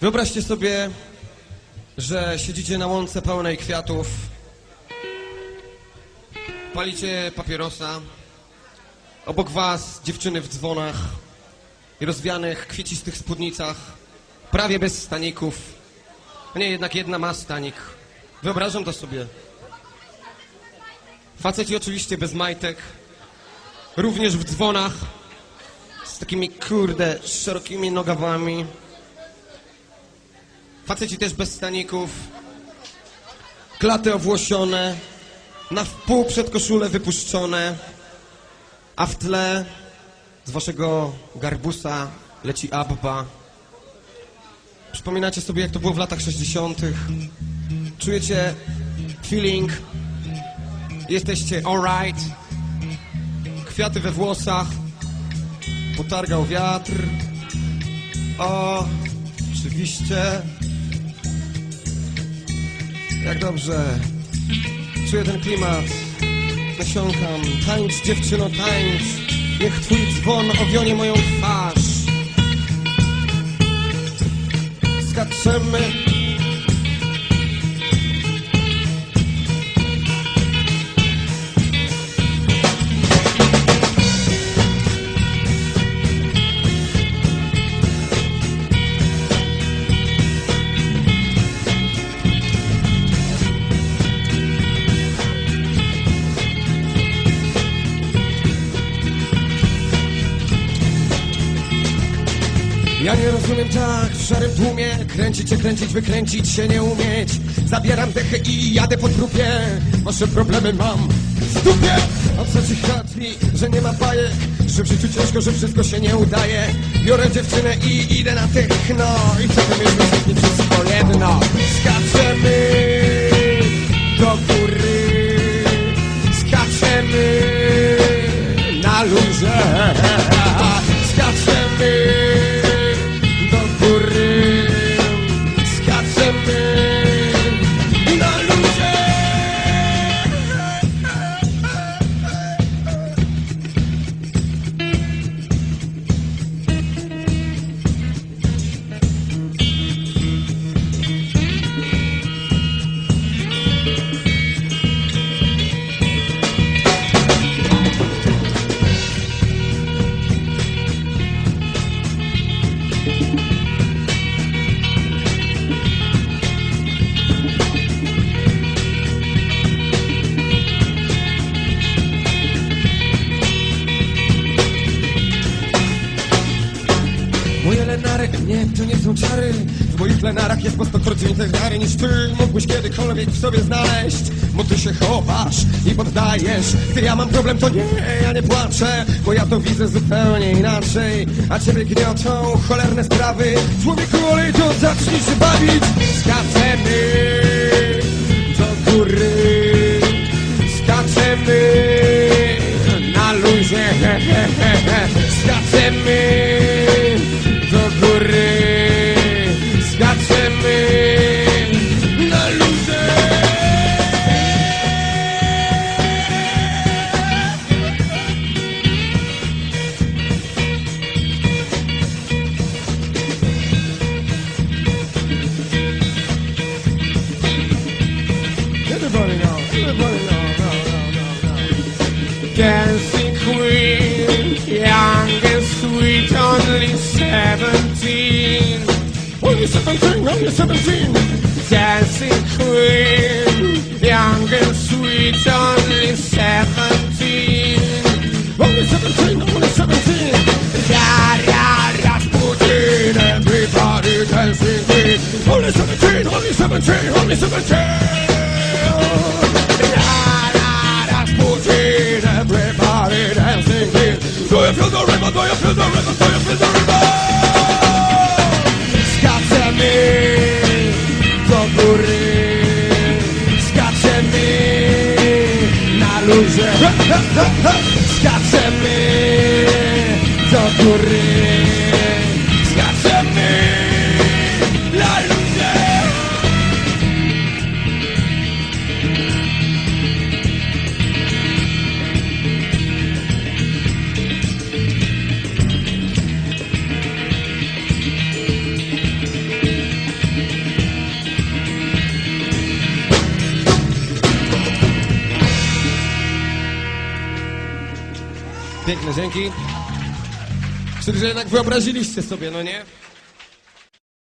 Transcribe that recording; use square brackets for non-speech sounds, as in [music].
Wyobraźcie sobie, że siedzicie na łące pełnej kwiatów, palicie papierosa, obok was dziewczyny w dzwonach i rozwianych, kwiecistych spódnicach, prawie bez staników. Nie, jednak jedna ma stanik. Wyobrażam to sobie. Faceci oczywiście bez majtek, również w dzwonach, z takimi kurde szerokimi nogawami. Faceci też bez staników, klaty owłosione, na wpół przed koszulę wypuszczone, a w tle z waszego garbusa leci Abba. Przypominacie sobie, jak to było w latach 60. Czujecie feeling, jesteście alright, kwiaty we włosach, potargał wiatr. O, oczywiście. Jak dobrze. Czuję ten klimat. Nasiąkam. Tańcz, dziewczyno, tańcz. Niech twój dzwon owionie moją twarz. Skaczemy. Ja nie rozumiem tak w szarym tłumie. Kręcić się, kręcić, wykręcić się nie umieć. Zabieram dechę i jadę po trupie. Wasze problemy mam w dupie. A chodzi, że nie ma bajek Że w życiu ciężko, że wszystko się nie udaje. Biorę dziewczynę i idę na techno I co że nie wszystko jedno Skaczemy do góry. Skaczemy na luzie Moje lenary, nie, to nie są czary. W moich lenarach jest po stokroć więcej wiary Niż ty. Mógłbyś kiedykolwiek w sobie znaleźć. Bo ty się chowasz i poddajesz. Gdy ja mam problem, to nie, ja nie płaczę Bo ja to widzę zupełnie inaczej. A ciebie gniotą cholerne sprawy. Człowieku, olej to zacznij się bawić. Skaczemy Dancing queen, young and sweet, only seventeen. Only 17, only 17 Dancing queen, young and sweet, only seventeen. Only 17, only 17 Da da da, Putin, everybody dancing queen. Only 17, only 17, only 17 feel the rhythm, do you do you feel the Skaczemy do góry [laughs] Piękne, dzięki. Czyli, że jednak wyobraziliście sobie, no nie?